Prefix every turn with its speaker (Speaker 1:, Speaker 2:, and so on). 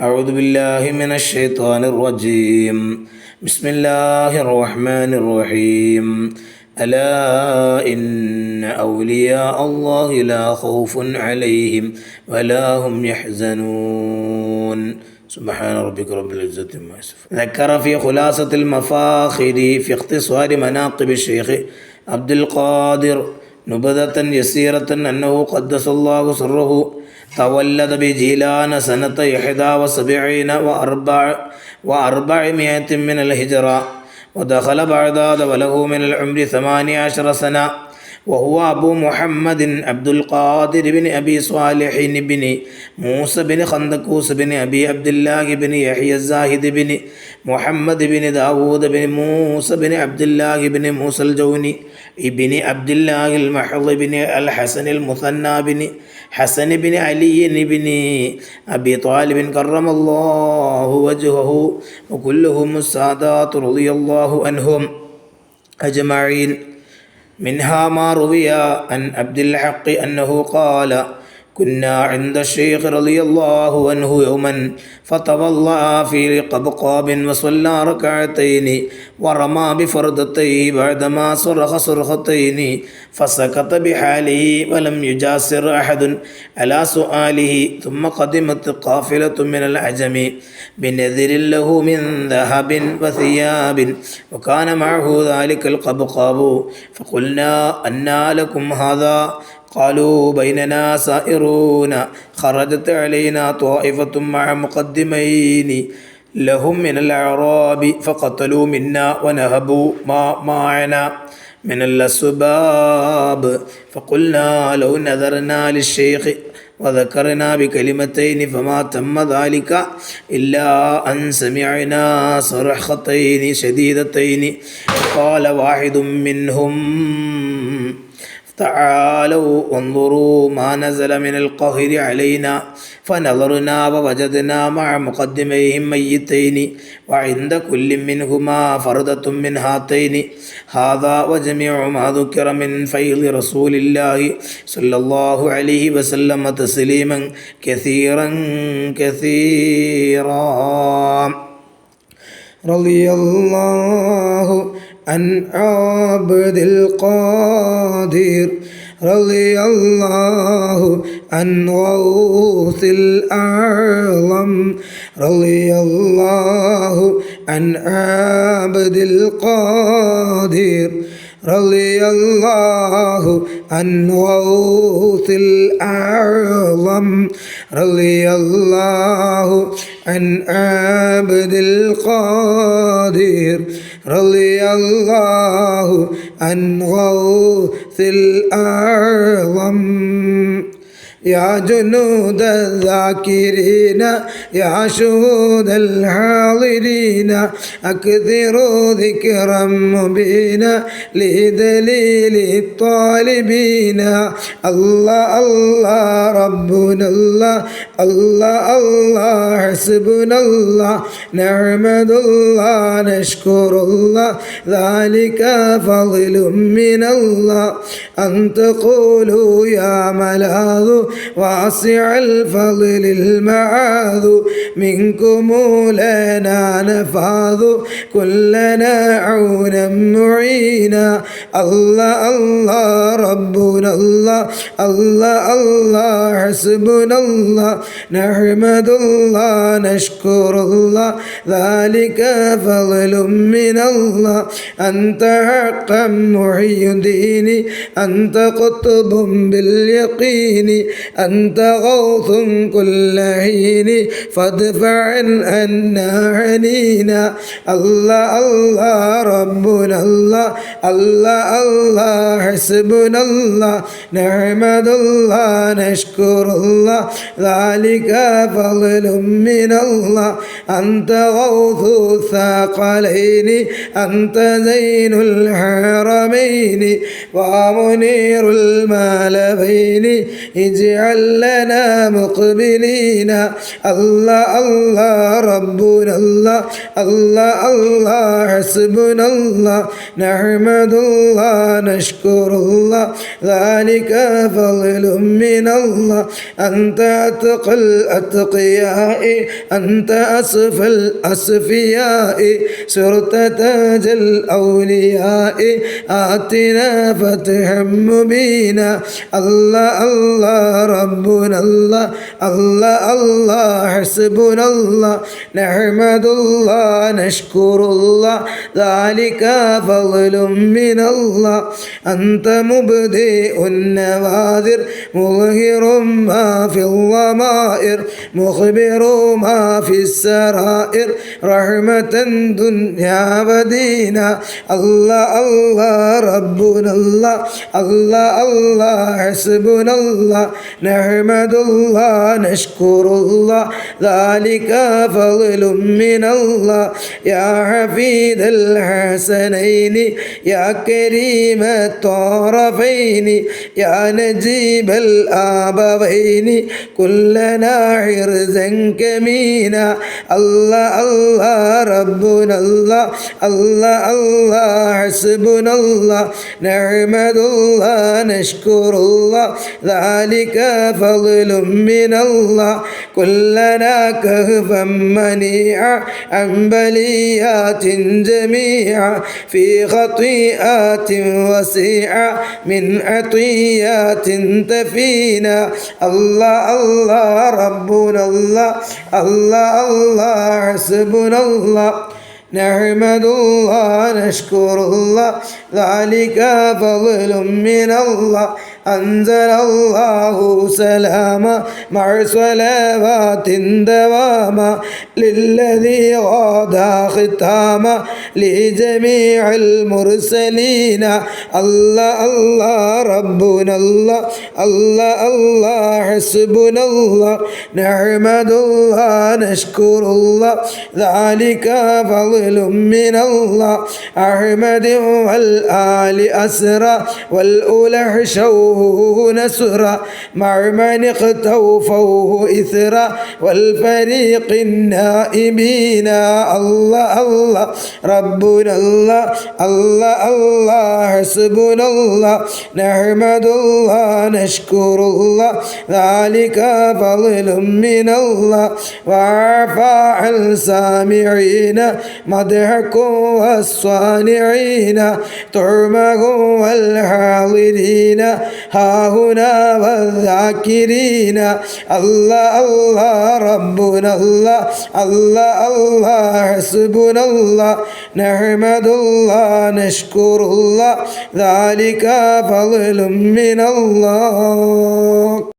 Speaker 1: أعوذ بالله من الشيطان الرجيم. بسم الله الرحمن الرحيم. ألا إن أولياء الله لا خوف عليهم ولا هم يحزنون. سبحان ربك رب العزة ما يصفون. ذكر في خلاصة المفاخر في اختصار مناقب الشيخ عبد القادر نبذة يسيرة أنه قدس الله سره تولد بجيلان سنة إحدى وسبعين وأربع وأربعمائة من الهجرة ودخل بغداد وله من العمر ثمانية عشر سنة وهو أبو محمد عبد القادر بن أبي صالح بن موسى بن خندقوس بن أبي عبد الله بن يحيى الزاهد بن محمد بن داود بن موسى بن عبد الله بن موسى الجوني ابن عبد الله المحض بن الحسن المثنى بن حسن بن علي بن أبي طالب كرم الله وجهه وكلهم السادات رضي الله عنهم أجمعين منها ما روي عن عبد الحق أنه قال كنا عند الشيخ رضي الله عنه يوما فتوضأ في قبقاب وصلى ركعتين ورمى بفردتيه بعدما صرخ صرختين فسكت بحاله ولم يجاسر أحد على سؤاله ثم قدمت قافلة من العجم بنذر له من ذهب وثياب وكان معه ذلك القبقاب فقلنا أنى لكم هذا؟ قالوا بيننا سائرون خرجت علينا طائفة مع مقدمين لهم من الأعراب فقتلوا منا ونهبوا ما معنا من الأسباب فقلنا لو نذرنا للشيخ وذكرنا بكلمتين فما تم ذلك إلا أن سمعنا صرختين شديدتين قال واحد منهم تعالوا وانظروا ما نزل من القهر علينا فنظرنا ووجدنا مع مقدميهم ميتين وعند كل منهما فردة من هاتين هذا وجميع ما ذكر من فيض رسول الله صلى الله عليه وسلم تسليما كثيرا كثيرا رضي الله عن عبد القادر رضي الله عن غوث الأعظم رضي الله عن عبد القادر رضي الله عن غوث الأعظم رضي الله عن عبد القادر رضي الله عن غوث الأعظم يا جنود الذاكرين يا شهود الحاضرين أكثروا ذكرا مبينا لدليل الطالبين. الله الله ربنا الله الله الله حسبنا الله نعمد الله نشكر الله ذلك فضل من الله. أن تقولوا يا ملاذ واسع الفضل المعاذ. منكم لنا نفاذ كلنا عونا معينا. الله الله ربنا الله الله الله حسبنا الله. نحمد الله نشكر الله. ذلك فضل من الله. أنت حقا محي الدين. أنت قطب باليقين. أنت غوث كل حين فادفع عنا عنينا. الله الله ربنا الله الله الله حسبنا الله نحمد الله نشكر الله ذلك فضل من الله. أنت غوث الثقلين أنت زين الحرمين ومنير المالبين اجعل
Speaker 2: واجعل لنا مقبلين. الله الله ربنا الله الله الله حسبنا الله نحمد الله نشكر الله ذلك فضل من الله. أنت أتقى الأتقياء أنت أصفى الأصفياء سرت تاج الأولياء آتنا فتحا مبينا. الله الله ربنا الله الله الله حسبنا الله نحمد الله نشكر الله ذلك فضل من الله. أنت مبدئ النواذر مظهر ما في الضمائر مخبر ما في السرائر رحمة دنيا ودينا. الله الله ربنا الله الله الله حسبنا الله. نحمد الله نشكر الله ذلك فضل من الله يا حفيد الحسنين يا كريم الطرفين يا نجيب الآبوين كلنا عرزا كمينا. الله الله ربنا الله. الله الله حسبنا الله. نحمد الله نشكر الله ذلك فضل من الله. كلنا كهفا منيعا عن بليات جميعا. في خطيئات وسيعة من عطيات تفينا. الله الله ربنا الله. الله الله حسبنا الله. نحمد الله نشكر الله. ذلك فضل من الله. أنزل الله سلاما مع صلوات دواما للذي غدا ختاما. لجميع المرسلين. الله الله ربنا الله الله الله حسبنا الله نحمد الله نشكر الله ذلك فضل من الله. أحمد والآل أسرى والأولى شوه نسرى مع من اقتوفوه إثرا والفريق النائبين الله الله ربنا الله الله الله حسبنا الله نحمد الله نشكر الله ذلك فضل من الله وعفى عن سامعين مدحكم والصانعين طعمهم والحاضرين ها هنا والذاكرين الله الله ربنا الله الله الله حسبنا الله نحمد الله نشكر الله. ذلك فضل من الله.